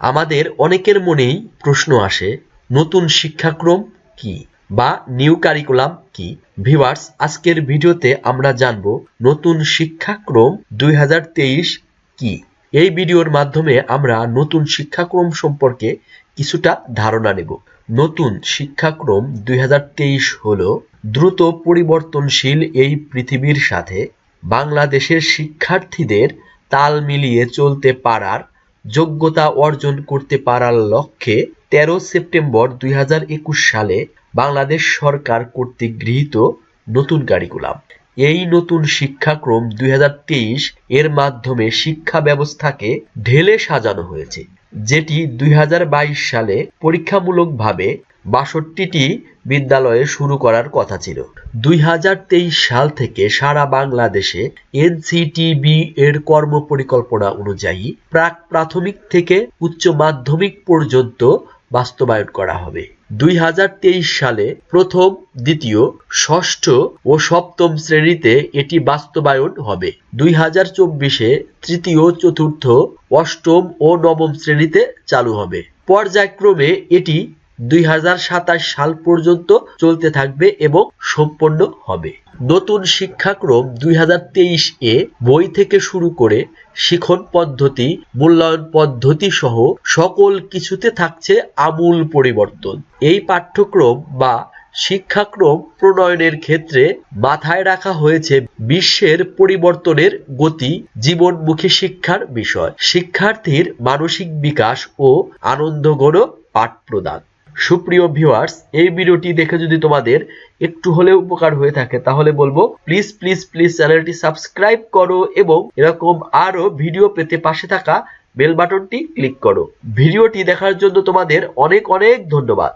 আমাদের অনেকের মনেই প্রশ্ন আসে, নতুন শিক্ষাক্রম কি বা নিউ কারিকুলাম কি? ভিভার্স আজকের ভিডিওতে আমরা জানব নতুন শিক্ষাক্রম দুই হাজার তেইশ কি? এই ভিডিওর মাধ্যমে আমরা নতুন শিক্ষাক্রম সম্পর্কে কিছুটা ধারণা নেব। নতুন শিক্ষাক্রম দুই হল দ্রুত পরিবর্তনশীল এই পৃথিবীর সাথে বাংলাদেশের শিক্ষার্থীদের তাল মিলিয়ে চলতে পারার যোগ্যতা অর্জন করতে পারার লক্ষ্যে তেরো সেপ্টেম্বর দুই হাজার একুশ সালে বাংলাদেশ সরকার কর্তৃক গৃহীত নতুন কারিকুলাম। এই নতুন শিক্ষাক্রম দুই হাজার তেইশ এর মাধ্যমে শিক্ষা ব্যবস্থাকে ঢেলে সাজানো হয়েছে, যেটি দুই হাজার বাইশ সালে পরীক্ষামূলকভাবে বাষট্টিটি বিদ্যালয়ে শুরু করার কথা ছিল। দুই সাল থেকে সারা বাংলাদেশে এনসিটিবি এর কর্ম পরিকল্পনা অনুযায়ী প্রাক প্রাথমিক থেকে উচ্চ মাধ্যমিক পর্যন্ত বাস্তবায়ন করা হবে। দুই হাজার তেইশ সালে প্রথম, দ্বিতীয়, ষষ্ঠ ও সপ্তম শ্রেণীতে এটি বাস্তবায়ন হবে। দুই হাজার চব্বিশে তৃতীয়, চতুর্থ, অষ্টম ও নবম শ্রেণীতে চালু হবে। পর্যায়ক্রমে এটি দুই হাজার সাতাশ সাল পর্যন্ত চলতে থাকবে এবং সম্পন্ন হবে। নতুন শিক্ষাক্রম দুই হাজার তেইশ এ বই থেকে শুরু করে শিখন পদ্ধতি, মূল্যায়ন পদ্ধতি সহ সকল কিছুতে থাকছে আমূল পরিবর্তন। এই পাঠ্যক্রম বা শিক্ষাক্রম প্রণয়নের ক্ষেত্রে মাথায় রাখা হয়েছে বিশ্বের পরিবর্তনের গতি, জীবনমুখী শিক্ষার বিষয়। শিক্ষার্থীর মানসিক বিকাশ ও আনন্দঘন পাঠ প্রদান। সুপ্রিয় ভিউয়ার্স এই ভিডিওটি দেখে যদি তোমাদের একটু হলেও উপকার হয়ে থাকে, তাহলে বলব প্লিজ প্লিজ প্লিজ চ্যানেলটি সাবস্ক্রাইব করো এবং এরকম আরও ভিডিও পেতে পাশে থাকা বেল বাটনটি ক্লিক করো। ভিডিওটি দেখার জন্য তোমাদের অনেক অনেক ধন্যবাদ।